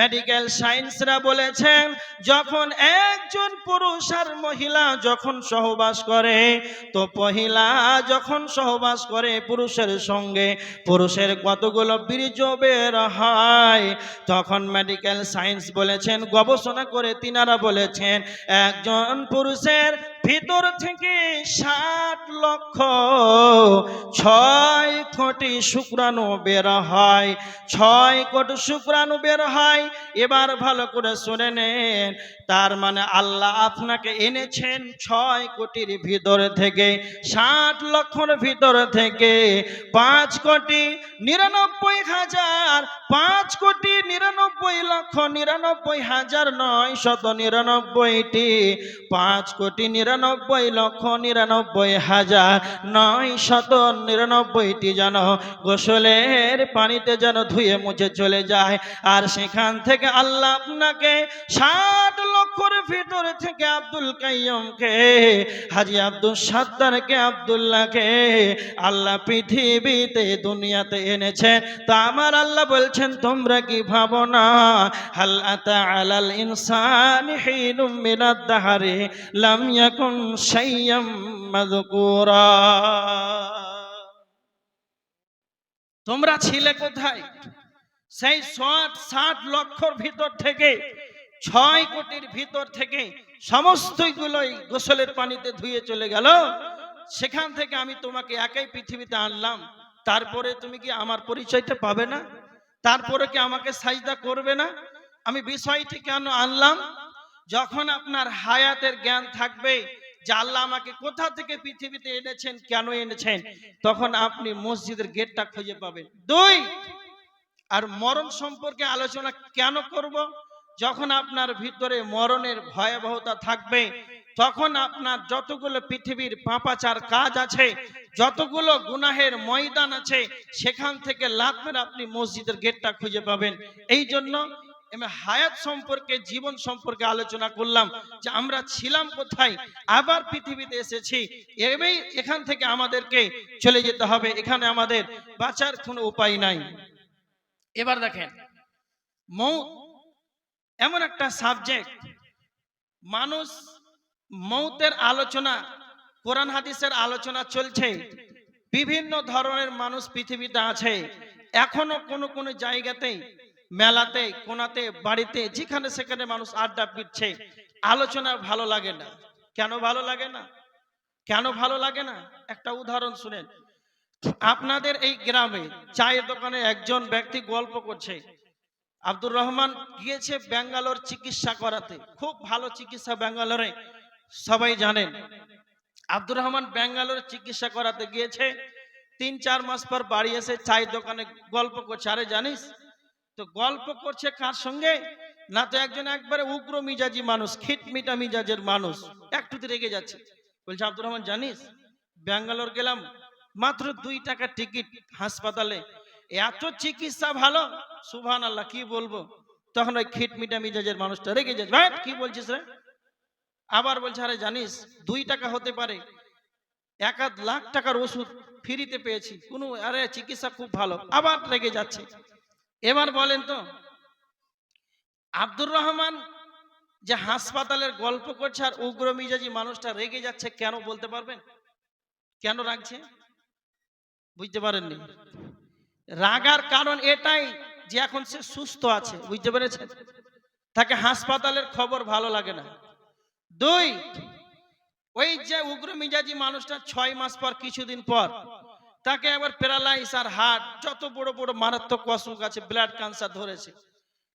Medical সায়েন্সরা বলেছেন যখন একজন পুরুষ আর মহিলা যখন সহবাস করে, তো মহিলা যখন সহবাস করে পুরুষের সঙ্গে, পুরুষের কতগুলো বীর্য বের হয়? তখন মেডিকেল সায়েন্স বলেছেন, গবেষণা করে তিনারা বলেছেন, একজন পুরুষের ভিতর থেকে ষাট লক্ষ, ছয় কোটি শুক্রাণু বের হয়। ছয় কোটি শুক্রাণু বের হয়। এবার ভালো করে শুনে নেন, তার মানে আল্লাহ আপনাকে এনেছেন ছয় কোটির ভিতর থেকে, ষাট লক্ষর ভিতর থেকে। পাঁচ কোটি নিরানব্বই হাজার পাঁচ কোটি নিরানব্বই লক্ষ নিরানব্বই হাজার নয় শত নিরানব্বইটি। পাঁচ কোটি নিরানব্বই লক্ষ নিরানব্বই হাজার নয় শত নিরানব্বইটি যেন গোসলের পানিতে যেন ধুয়ে মুছে চলে যায়। আর সেখান থেকে আল্লাহ আপনাকে ষাট লক্ষর ভিতরে থেকে আব্দুল কাইয়মকে হাজি আব্দুল সাত্তারকে আব্দুল্লাহকে আল্লাহ পৃথিবীতে, দুনিয়াতে এনেছেন তা আমার আল্লাহ বলছেন, তোমরা কি ভাবো না? হাল আলাল ইনসান হিনুম মিনাদ দাহারি লাম ইয়াকুন শাইয়াম মাযকুরা। তোমরা ছিলে কোথায়? সেই ষাট ষাট লক্ষর ভিতর থেকে, ছয় কোটির ভিতর থেকে সমস্তগুলোই গোসলের পানিতে ধুয়ে চলে গেল। সেখান থেকে আমি তোমাকে একাই পৃথিবীতে আনলাম। তারপরে তুমি কি আমার পরিচয়টা পাবে না? তারপরে কি আমাকে সাজদা করবে না? আমি বিষয়টি কেন আনলাম? যখন আপনার হায়াতের জ্ঞান থাকবে যে আল্লাহ আমাকে কোথা থেকে পৃথিবীতে এনেছেন, কেন এনেছেন, তখন আপনি মসজিদের গেটটা খুঁজে পাবেন। দুই, আর মরণ সম্পর্কে আলোচনা কেন করব? যখন আপনার ভিতরে মরণের ভয়াবহতা থাকবে তখন আপনার যতগুলো পৃথিবীর পাপাচার কাজ আছে, যতগুলো গুনাহের ময়দান আছে, সেখান থেকে লাভ আপনি মসজিদের গেটটা খুঁজে পাবেন। এই জন্য হায়াত সম্পর্কে, জীবন সম্পর্কে আলোচনা করলাম যে আমরা ছিলাম কোথায়, আবার পৃথিবীতে এসেছি এভাবেই এখান থেকে আমাদেরকে চলে যেতে হবে, এখানে আমাদের বাঁচার কোনো উপায় নাই। এবার দেখেন, মৌ এমন একটা সাবজেক্ট মানুষ মৌতের আলোচনা, কোরআন হাদিসের আলোচনা চলছে। বিভিন্ন ধরনের মানুষ পৃথিবীতে আছে। এখনও কোনো কোনো জায়গাতে, মেলাতে, কোনাতে, বাড়িতে, যেখানে সেখানে মানুষ আড্ডা পিটছে আলোচনা ভালো লাগে না। কেন ভালো লাগে না? কেন ভালো লাগে না? একটা উদাহরণ শুনেন। আপনাদের এই গ্রামে চায়ের দোকানে একজন ব্যক্তি গল্প করছে। আব্দুর রহমান গিয়েছে ব্যাঙ্গালোর চিকিৎসা করাতে। খুব ভালো চিকিৎসা ব্যাঙ্গালোরে। সবাই জানেন, আব্দুর রহমান ব্যাঙ্গালোর চিকিৎসা করাতে গিয়েছে। তিন, চার মাস পর বাড়ি এসে চায়ের দোকানে গল্প করছে। আরে জানিস, তো গল্প করছে কার সঙ্গে? না তো একজন একবারে উগ্র মিজাজি মানুষ, খিটমিটা মিজাজের মানুষ, একটুতে রেগে যাচ্ছে। বলছে, আব্দুর রহমান, জানিস, ব্যাঙ্গালোর গেলাম, মাত্র দুই টাকা টিকিট হাসপাতালে। এত চিকিৎসা ভালো? সুভান আল্লাহ কি বলব? তখন ওই খিটমিটা মিজাজের মানুষটা রেগে যাচ্ছে। ভাই, কি বলছিস রে? আবার বলছে, আরে জানিস, দুই টাকা হতে পারে। এক আধ লাখ টাকার ওষুধ ফ্রিতে পেয়েছি। কোনো, আরে চিকিৎসা খুব ভালো। আবার রেগে যাচ্ছে। এবার বলেন তো, আব্দুর রহমান যে হাসপাতালের গল্প করছে আর উগ্র মিজাজি মানুষটা রেগে যাচ্ছে, কেন বলতে পারবেন? কেন রাখছে বুঝতে পারেননি। রাগার কারণ এটাই যে এখন সে সুস্থ আছে, বুঝতে পেরেছেন? তাকে হাসপাতালের খবর ভালো লাগে না। দুই, ওই যে উগ্র মিজাজি মানুষটা ছয় মাস পর, কিছুদিন পর, তাকে আবার প্যারালাইস আর হার্ট যত বড় বড় মারাত্মক অসুখ আছে ব্লাড ক্যান্সার ধরেছে।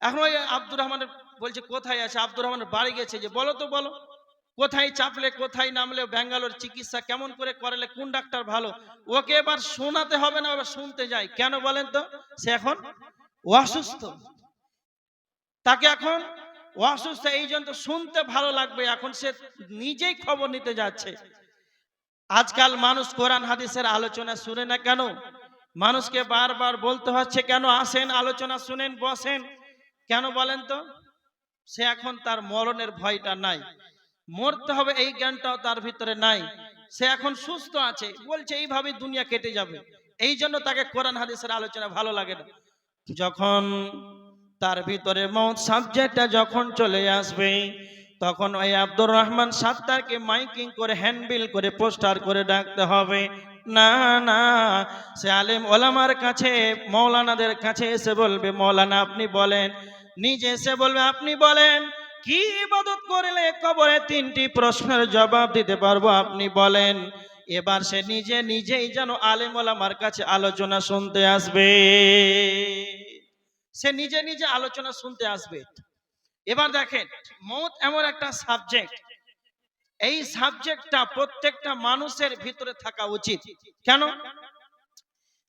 এখন ওই আব্দুর রহমানের বলছে, কোথায় আছে? আব্দুর রহমানের বাড়ি গেছে যে, বলো তো বলো, কোথায় চাপলে, কোথায় নামলে, ব্যাঙ্গালোর চিকিৎসা কেমন করে করালে, কোন ডাক্তার ভালো? ওকে এবার শোনাতে হবে না, এবার শুনতে যাই। কেন বলেন তো? সে এখন অসুস্থ। তাকে এখন অসুস্থ এই জন্য শুনতে ভালো লাগবে, এখন সে নিজেই খবর নিতে যাচ্ছে। আজকাল মানুষ কোরআন, হাদিসের আলোচনা শুনে না কেন? মানুষকে বারবার বলতে হচ্ছে, কেন আসেন, আলোচনা শুনেন, বসেন? কেন বলেন তো? সে এখন তার মরণের ভয়টা নাই। মরতে হবে, এই জ্ঞানটাও তার ভিতরে নাই। সে এখন সুস্থ আছে, বলছে এইভাবে দুনিয়া কেটে যাবে। এই জন্য তাকে কোরআন, হাদিসের আলোচনা ভালো লাগে না। যখন তার ভিতরে মৌত সাবজেক্টটা যখন চলে আসবে, তখন ওই আব্দুর রহমান সাত্তারকে মাইকিং করে হ্যান্ডবিল করে, পোস্টার করে ডাকতে হবে। না না, সে আলেম ওলামার কাছে, মৌলানাদের কাছে এসে বলবে, মৌলানা, আপনি বলেন। নিজে এসে বলবে, আপনি বলেন, কি ইবাদত করলে কবরে তিনটি প্রশ্নের জবাব দিতে পারব? আপনি বলেন। এবার সে নিজে নিজেই যেন আলেম ওলামার কাছে আলোচনা শুনতে আসবে। সে নিজে নিজে আলোচনা শুনতে আসবে। এবার দেখেন, মৌত এমন একটা সাবজেক্ট এই সাবজেক্টটা প্রত্যেকটা মানুষের ভিতরে থাকা উচিত। কেন?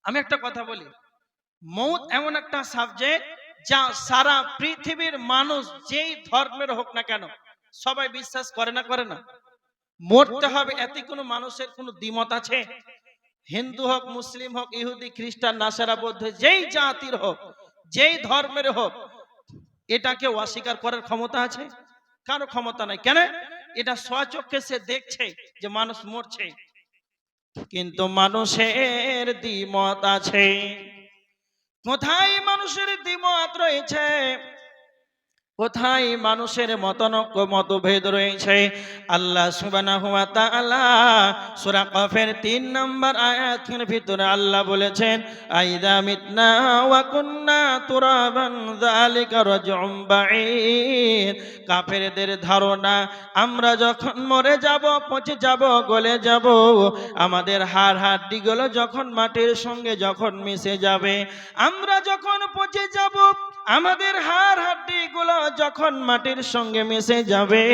আমি একটা কথা বলি। মৌত এমন একটা সাবজেক্ট যা সারা পৃথিবীর মানুষ যেই ধর্মের হোক না কেন, সবাই বিশ্বাস করে না করে না। মরতে হবে এতে কোনো মানুষের কোনো দ্বিমত আছে? হিন্দু হোক, মুসলিম হোক, ইহুদি, খ্রিস্টান, নাসারা, বৌদ্ধ, যেই জাতির হোক যেই ধর্মের হোক, এটাকে অস্বীকার করার ক্ষমতা আছে? কারও ক্ষমতা নাই। কেন? এটা স্বচক্ষে সে দেখছে যে মানুষ মরছে। কিন্তু মানুষের দ্বিমত আছে। কোথায় মানুষের দ্বিমত রয়েছে? কোথায় মানুষের মতনক্য, মতভেদ রয়েছে? আল্লাহ তাআলা সূরা কফের 3 নম্বর আয়াতের ভিতরে আল্লাহ বলেছেন, আইদা মিতনা ওয়া কুন্না তুরাবান যালিকা রাজউম বাঈদ। কাফেরদের ধারণা, আমরা যখন মরে যাব, পচে যাব, গলে যাব, আমাদের হাড় হাড্ডিগুলো যখন মাটির সঙ্গে যখন মিশে যাবে, আমরা যখন পচে যাব, আমাদের হাড় হাড্ডি গুলো যখন মাটির সঙ্গে মিশে যাবে,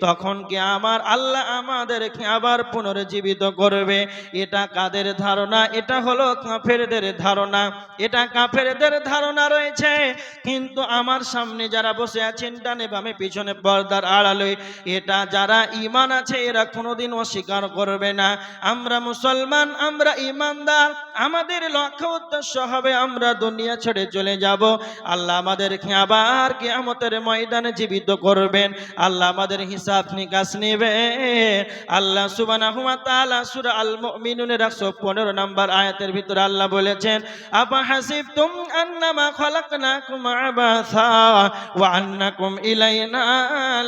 তখন কি আমার আল্লাহ আমাদেরকে আবার পুনর্জীবিত করবে? এটা কাদের ধারণা? এটা হলো কাফেরদের ধারণা। এটা কাফেরদের ধারণা রয়েছে। কিন্তু আমার সামনে যারা বসে আছেন, ডানে বামে, পিছনে পর্দার আড়ালে, এটা যারা ইমান আছে, এরা কোনোদিন অস্বীকার করবে না। আমরা মুসলমান, আমরা ইমানদার আমাদের লক্ষ্য উদ্দেশ্য হবে আমরা দুনিয়া ছেড়ে চলে যাব। আল্লাহ আমাদেরকে আবার কিয়ামতের ময়দানে জীবিত করবেন। আল্লাহ আমাদের হিসাব নিকাশ নেবে। আল্লাহ সুবহানাহু ওয়া তাআলা সূরা আল মুমিনুনের 115 নম্বর আয়াতের ভিতরে আল্লাহ বলেছেন আবা হাসিবতুম আন্নামা খালাকনাকুম আবাসা ওয়া আন্নাকুম ইলাইনা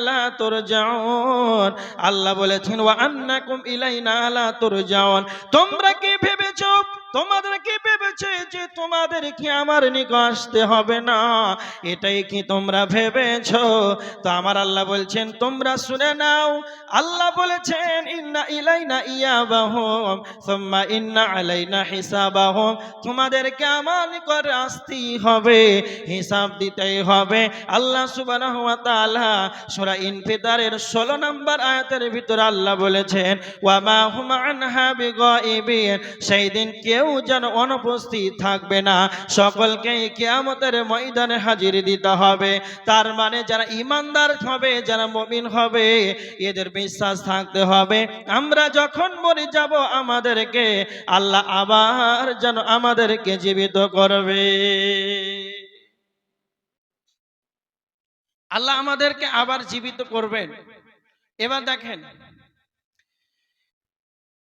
লা তুরজাউন। আল্লাহ বলেছেন, ওয়া আন্নাকুম ইলাইনা লা তোমরা কি ভেবেছো তোমাদের কি ভেবেছে যে তোমাদের কি আমার নিকট আসতে হবে না। এটাই কি তোমরা ভেবেছো? তো আমার আল্লাহ বলছেন, তোমরা শুনে নাও। আল্লাহ বলেছেন, ইন্না ইলাইনা ইয়াবাহুম, সুম্মা ইন্না আলাইনা হিসাবাহুম। তোমাদেরকে আমার নিকট আসতেই হবে, হিসাব দিতেই হবে। আল্লাহ সুবহানাহু ওয়া তাআলা 16 নম্বর আয়াতের ভিতরে আল্লাহ বলেছেন, ওয়া মা হুম আনহা বিগাইবিন। সেই দিন কেউ যেন অনুপস্থিত থাকবে না। সকলকে কিয়ামতের ময়দানে হাজির দিতে হবে। তার মানে যারা ইমানদার হবে, যারা মমিন হবে, এদের বিশ্বাস থাকতে হবে। আমরা যখন মরে যাব, আমাদেরকে আল্লাহ আবার যেন আমাদেরকে জীবিত করবে। আল্লাহ আমাদেরকে আবার জীবিত করবেন। এবার দেখেন,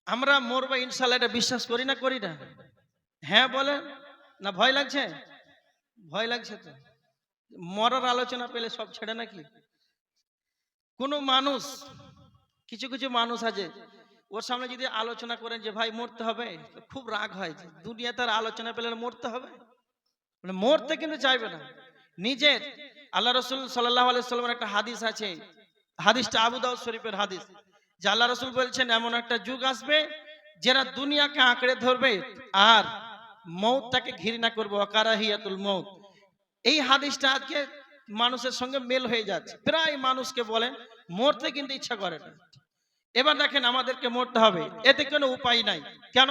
আমরা মরবো ইনশাল্লাহ এটা বিশ্বাস করি না করি না? হ্যাঁ বলেন। না, ভয় লাগছে? ভয় লাগছে তো। মরার আলোচনা পেলে সব ছেড়ে নাকি? কোনো মানুষ, কিছু কিছু মানুষ আছে, ওর সামনে যদি আলোচনা করেন যে, ভাই, মরতে হবে? খুব রাগ হয়। দুনিয়া তার আলোচনা পেলে মরতে হবে? মানে মরতে কিন্তু চাইবে না। নিজের, আল্লাহ রসুল সাল্লাহ আলাইসাল্লামের একটা হাদিস আছে। হাদিসটা আবু দাউদ শরীফের হাদিস। যে আল্লাহ রসুল বলছেন, এমন একটা যুগ আসবে, যারা দুনিয়াকে আঁকড়ে ধরবে, আর মৌতটাকে ঘৃণা করব, অকারাহিয়াতুল মৌত। এই হাদিসটা আজকে মানুষের সঙ্গে মেল হয়ে যাচ্ছে। প্রায় মানুষকে বলেন মরতে কিন্তু ইচ্ছা করে না। এবার দেখেন আমাদেরকে মরতে হবে, এতে কোনো উপায় নাই। কেন?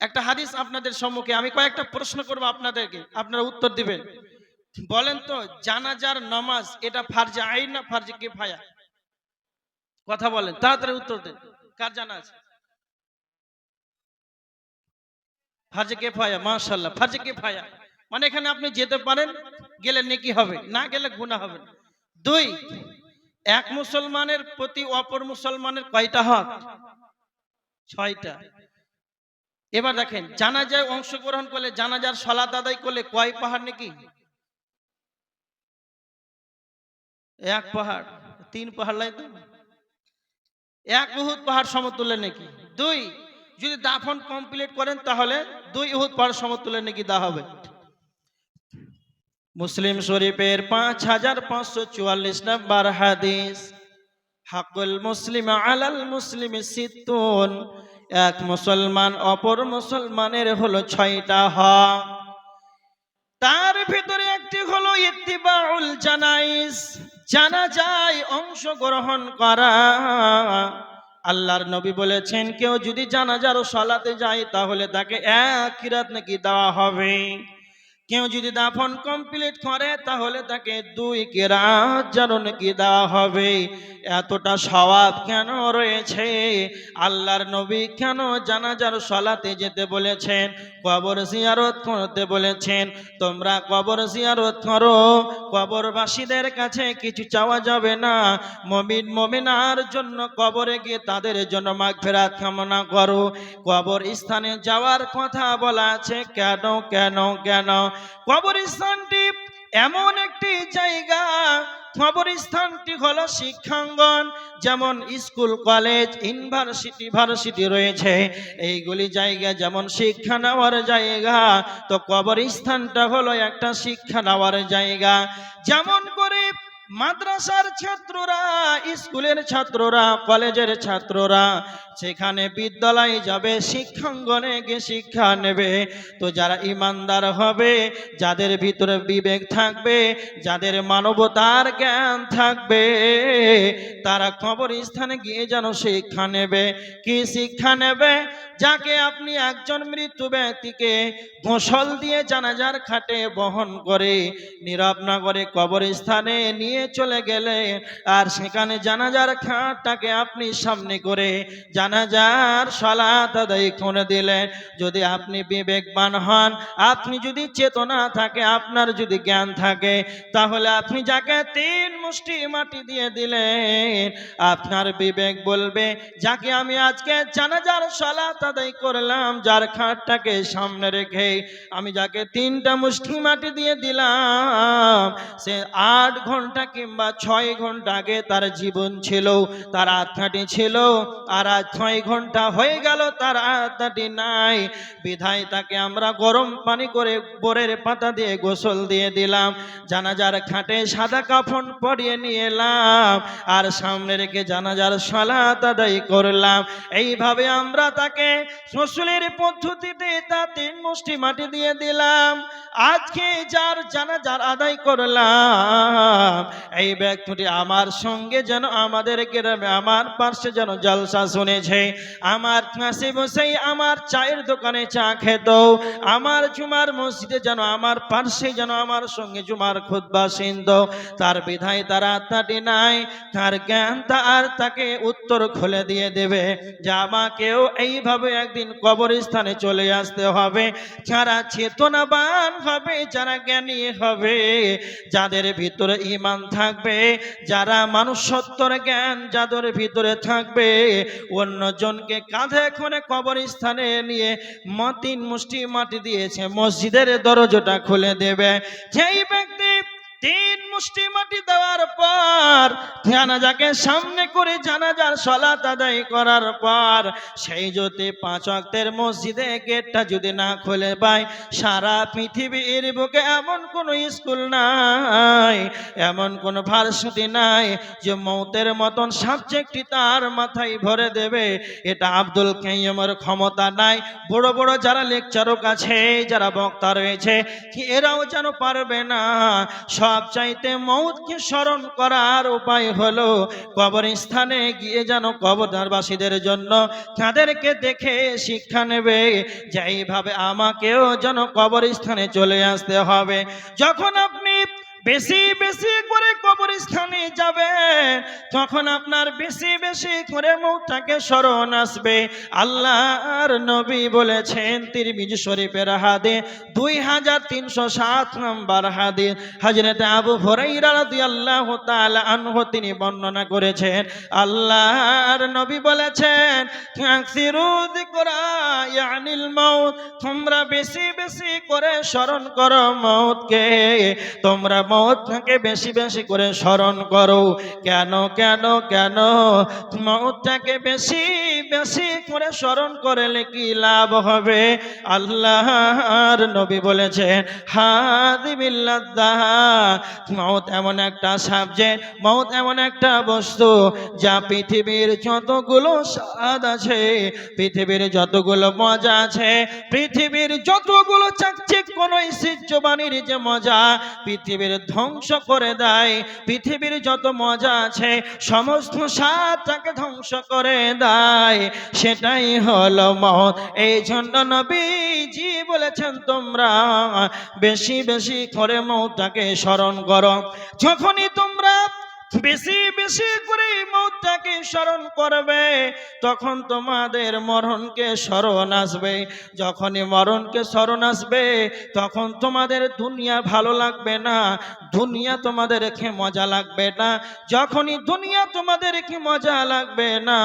একটা হাদিস আপনাদের সম্মুখে, আমি কয়েকটা প্রশ্ন করব আপনাদেরকে, আপনারা উত্তর দিবেন। বলেন তো, জানাজার নামাজ এটা ফার্জে আইন না ফার্জে কিফায়া? কথা বলেন, তাড়াতাড়ি উত্তর দেন। কার জানা আছে? ফার্জে কিফায়া, মাশাআল্লাহ ফার্জে কিফায়া। মানে এখানে আপনি যেতে পারেন, গেলে নেকি হবে, না গেলে গুনাহ হবে দুই, এক মুসলমানের প্রতি অপর মুসলমানের কয়টা হক? ছয়টা। এবার দেখেন, জানাজায় অংশগ্রহণ করলে, জানাজার সলাত আদায় করলে কয় পাহাড় নাকি? এক পাহাড়, তিন পাহাড় লাই তো? এক বহুত পাহাড় সমতুল্য নাকি? দুই যদি দাফন কমপ্লিট করেন, তাহলে দুই উহুদ পাহাড় সমতুল্য নাকি দেওয়া হবে। মুসলিম শরীফের পাঁচ হাজার পাঁচশো চুয়াল্লিশ নম্বর হাদিস, হাকুল মুসলিম আলাল মুসলিম সিতুন, এক মুসলমান অপর মুসলমানের হলো ছয়টা হক তার ভিতরে একটি হলো ইত্তিবাউল জানাইস জানা যায় অংশগ্রহণ করা। আল্লাহর নবী বলেছেন, কেউ যদি জানাজার সলাতে যায়, তাহলে তাকে এক কিরাত নাকি দেওয়া হবে। কেউ যদি দাফন কমপ্লিট করে, তাহলে তাকে দুই কেরাত যেন নাকি দেওয়া হবে। এতটা স্বভাব কেন রয়েছে? আল্লাহর নবী কেন জানাজার সলাতে যেতে বলেছেন? কবর জিয়ারত করতে বলেছেন। তোমরা কবর জিয়ারত করো, কবরবাসীদের কাছে কিছু চাওয়া যাবে না। মমিন, মমিনার জন্য কবরে গিয়ে তাদের জন্য মাগফেরাত কামনা করো। কবর স্থানে যাওয়ার কথা বলা আছে। কেন কেন কেন? কবরস্থানটি এমন একটি জায়গা, কবরস্থানটি হল শিক্ষাঙ্গন, যেমন স্কুল, কলেজ, ইউনিভার্সিটি, ভার্সিটি রয়েছে। এইগুলি জায়গা যেমন শিক্ষা নেওয়ার জায়গা, তো কবরস্থানটা হলো একটা শিক্ষা নেওয়ার জায়গা। যেমন করে মাদ্রাসার ছাত্ররা, স্কুলের ছাত্ররা, কলেজের ছাত্ররা সেখানে বিদ্যালয়ে যাবে, শিক্ষাঙ্গনে গিয়ে শিক্ষা নেবে। তো যারা ইমানদার হবে, যাদের ভিতরে বিবেক থাকবে, যাদের মানবতার জ্ঞান থাকবে, তারা কবর স্থানে গিয়ে যেন শিক্ষা নেবে। কি শিক্ষা নেবে? যাকে আপনি একজন মৃত্যু ব্যক্তিকে গোসল দিয়ে জানাজার খাটে বহন করে, নীরব নগরে কবরস্থানে নিয়ে চলে গেলে আর সেখানে জানাজার খাটটাকে আপনি সামনে করে জানাজার সলাত আদায় করে দিলেন। যদি আপনি বিবেকবান হন, আপনি যদি চেতনা থাকে, আপনার যদি জ্ঞান থাকে, তাহলে আপনি যাকে তিন মুষ্টি মাটি দিয়ে দিলেন, আপনার বিবেক বলবে, যাকে আমি আজকে জানাজার সলাত আদায় করলাম, যার খাটটাকে সামনে রেখে আমি যাকে তিনটা মুষ্টি মাটি দিয়ে দিলাম, সে আট ঘণ্টা কিংবা ছয় ঘণ্টা আগে তার জীবন ছিল, তার আত্মাটি ছিল, আর আজ ছয় ঘণ্টা হয়ে গেল তার আত্মাটি নাই। বিধায় তাকে আমরা গরম পানি করে বোরের পাতা দিয়ে গোসল দিয়ে দিলাম, জানাজার খাটে সাদা কাফন পরিয়ে নিয়ে এলাম, আর সামনে রেখে জানাজার সলাত আদায় করলাম। এইভাবে আমরা তাকে শ্বশুরের পদ্ধতিতে তা তিন মুষ্টি মাটি দিয়ে দিলাম। আজকে যার জানাজার আদায় করলাম এই ব্যক্তিটি আমার সঙ্গে যেন আমাদের গ্রামে, আমার পার্শ্বে যেন জলসা শুনেছে। আমার কাছে বসেই আমার চায়ের দোকানে চা খেত। আমার জুমার মসজিদে যেন আমার পার্শ্বে যেন আমার সঙ্গে জুমার খুদ্া সিন্ধ। তার বিধায় তার আত্মাটি নাই, তার জ্ঞান তার তাকে উত্তর খুলে দিয়ে দেবে। যে আমাকেও এইভাবে একদিন কবরস্থানে চলে আসতে হবে। যারা চেতনাবান হবে, যারা জ্ঞানী হবে, যাদের ভিতরে ইমান থাকবে, যারা মানুষত্বর জ্ঞান যাদের ভিতরে থাকবে, অন্যজনকে কাঁধে ক্ষনে কবর স্থানে নিয়ে মতিন তিন মুষ্টি মাটি দিয়েছে, মসজিদের দরজাটা খুলে দেবে। যেই ব্যক্তি তিন মুষ্টি মাটি দেওয়ার পর জানাজাকে সামনে করে জানাজার সলাত আদায় করার পর সেই যদি পাঁচ অক্তের মসজিদে গেটটা যদি না খুলে পায়, সারা পৃথিবীর বুকে এমন কোনো স্কুল নাই, এমন কোনো ভার্সিটি নাই যে মৌতের মতন সাবজেক্টটি তার মাথায় ভরে দেবে। এটা আব্দুল কাইয়মের ক্ষমতা নাই। বড় বড় যারা লেকচারক আছে, যারা বক্তা রয়েছে এরাও যেন পারবে না? চাইতে মৌতকে স্মরণ করার উপায় হলো কবর স্থানে গিয়ে যেন কবরদারবাসীদের জন্য তাদেরকে দেখে শিক্ষা নেবে যে এইভাবে আমাকেও যেন কবর স্থানে চলে আসতে হবে। যখন আপনি বেশি বেশি করে কবরস্থানে যাবে তখন আপনার বেশি বেশি করে মৌটাকে স্মরণ আসবে। আল্লাহর নবী বলেছেন, তিরমিজি শরীফের হাদে, দুই হাজার তিনশো সাত নম্বর হাদে হজরত আবু হরাইরা রাদিয়াল্লাহু তাআলা আনহু তিনি বর্ণনা করেছেন, আল্লাহর নবী বলেছেন তোমরা বেশি বেশি করে স্মরণ করো মৌতকে তোমরা মৌতটাকে বেশি বেশি করে স্মরণ করো। কেন কেন কেন? মৌতটাকে বেশি বেশি করে স্মরণ করলে কি লাভ হবে? আল্লাহর নবী বলেছেন, হাদিবিল্লাহ। মৌত এমন একটা সাবজেক্ট মৌত এমন একটা বস্তু যা পৃথিবীর যতগুলো স্বাদ আছে, পৃথিবীর যতগুলো মজা আছে, পৃথিবীর যতগুলো চাকচিক কোন ঐশ্বর্যবাণীর যে মজা, পৃথিবীর ধ্বংস করে দেয়। পৃথিবীর যত মজা আছে, সমস্ত সাতটাকে ধ্বংস করে দেয়। সেটাই হলো মত এই জন্য নবীজি বলেছেন, তোমরা বেশি বেশি করে মৌটাকে স্মরণ করো। যখনই বেশি বেশি করে মৌটাকে স্মরণ করবে, তখন তোমাদের মরণকে স্মরণ আসবে। যখনই মরণকে স্মরণ আসবে, তখন তোমাদের দুনিয়া ভালো লাগবে না, দুনিয়া তোমাদের রেখে মজা লাগবে না। যখনই দুনিয়া তোমাদের রেখে মজা লাগবে না,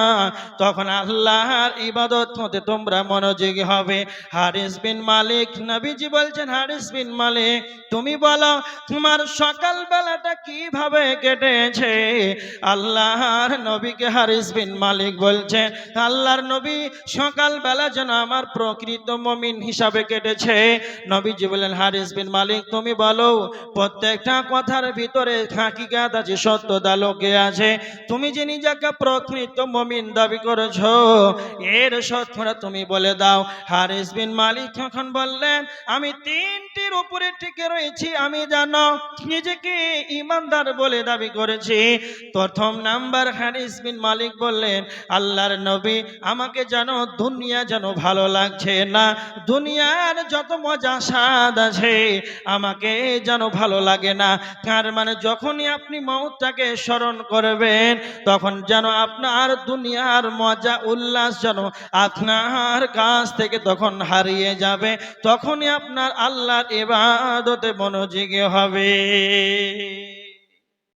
তখন আল্লাহর ইবাদত মতে তোমরা মনোযোগী হবে। হারিস বিন মালিক, নবীজি বলছেন, হারিস বিন মালিক, তুমি বলো, তোমার সকালবেলাটা কীভাবে কেটেছে? আল্লাহর নবীকে হারিস বিন মালিক বলছেন আল্লাহর নবী সকাল বেলা যেন আমার প্রকৃত মমিন হিসাবে কেটেছে। নবীজি বললেন, হারিস বিন মালিক, তুমি বলো, প্রত্যেকটা কথার ভিতরে হাকিকাত আছে, সত্যতা লোকে আছে। তুমি যে নিজেকে প্রকৃত মমিন দাবি করেছ, এর সত্যটা তুমি বলে দাও। হারিস বিন মালিক তখন বললেন, আমি তিনটির উপরে টিকে রয়েছি, আমি জানো নিজেকে ইমানদার বলে দাবি করেছি। প্রথম নাম্বার হারিস বিন মালিক বললেন, আল্লাহর নবী আমাকে যেন দুনিয়া যেন ভালো লাগছে না, দুনিয়ার যত মজা স্বাদ আছে আমাকে যেন ভালো লাগে না। তার মানে যখনই আপনি মৌতটাকে স্মরণ করবেন, তখন যেন আপনার দুনিয়ার মজা উল্লাস যেন আপনার কাছ থেকে তখন হারিয়ে যাবে, তখনই আপনার আল্লাহর এবাদতে মনোযোগী হবে।